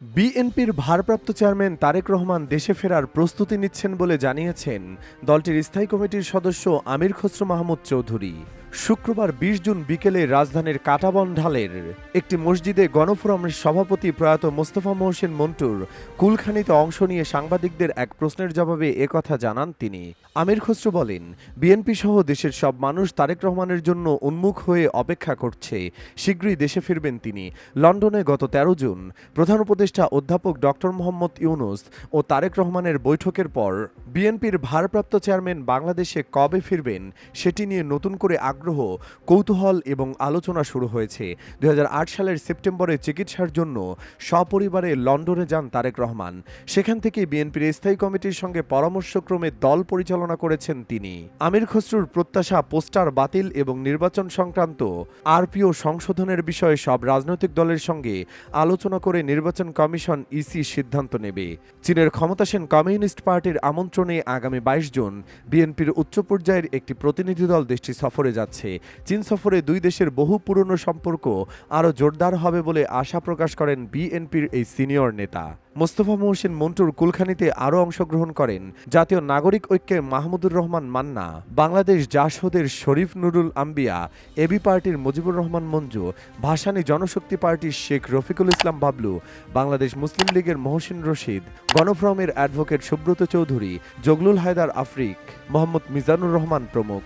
বিএনপির ভারপ্রাপ্ত চেয়ারম্যান তারেক রহমান দেশে ফেরার প্রস্তুতি নিচ্ছেন বলে জানিয়েছেন দলটির স্থায়ী কমিটির সদস্য আমির খসরু মাহমুদ চৌধুরী। শুক্রবার বিশ জুন বিকেলে রাজধানীর কাটাবন ঢালের একটি মসজিদে গণফোরামের সভাপতি প্রয়াত মোস্তফা মহসিন মন্টুর কুলখানিতে অংশ নিয়ে সাংবাদিকদের এক প্রশ্নের জবাবে একথা জানান তিনি। আমির খসরু বলেন, বিএনপি সহ দেশের সব মানুষ তারেক রহমানের জন্য উন্মুখ হয়ে অপেক্ষা করছে। শীঘ্রই দেশে ফিরবেন তিনি। লন্ডনে গত তেরো জুন প্রধান উপদেষ্টা অধ্যাপক ডক্টর মোহাম্মদ ইউনুস ও তারেক রহমানের বৈঠকের পর বিএনপির ভারপ্রাপ্ত চেয়ারম্যান বাংলাদেশে কবে ফিরবেন সেটি নিয়ে নতুন করে আগ্রহ কৌতূহল এবং আলোচনা শুরু হয়েছে। দুই হাজার আট সালের সেপ্টেম্বরে চিকিৎসার জন্য সপরিবারে লন্ডনে যান তারেক রহমান। সেখান থেকে বিএনপির স্থায়ী কমিটির সঙ্গে পরামর্শক্রমে দল পরিচালনা করেছেন তিনি। আমির খসরুর প্রত্যাশা, পোস্টার বাতিল এবং নির্বাচন সংক্রান্ত আরপিও সংশোধনের বিষয়ে সব রাজনৈতিক দলের সঙ্গে আলোচনা করে নির্বাচন কমিশন ইসি সিদ্ধান্ত নেবে। চীনের ক্ষমতাসীন কমিউনিস্ট পার্টির আমন্ত্রণে আগামী বাইশ জুন বিএনপির উচ্চ পর্যায়ের একটি প্রতিনিধি দল দেশটি সফরে যাচ্ছে। চীন সফরে দুই দেশের বহু পুরনো সম্পর্ক আরও জোরদার হবে বলে আশা প্রকাশ করেন বিএনপির এই সিনিয়র নেতা। মোস্তফা মহসিন মন্টুর কুলখানিতে আরও অংশগ্রহণ করেন জাতীয় নাগরিক ঐক্যের মাহমুদুর রহমান মান্না। বাংলাদেশ জাসদের শরীফ নুরুল আম্বিয়া এবি পার্টির মুজিবুর রহমান মঞ্জু, ভাসানী জনশক্তি পার্টির শেখ রফিকুল ইসলাম বাবলু, বাংলাদেশ মুসলিম লীগের মহসিন রশিদ, গণফ্রমের অ্যাডভোকেট সুব্রত চৌধুরী, জগলুল হায়দার আফ্রিক, মোহাম্মদ মিজানুর রহমান প্রমুখ।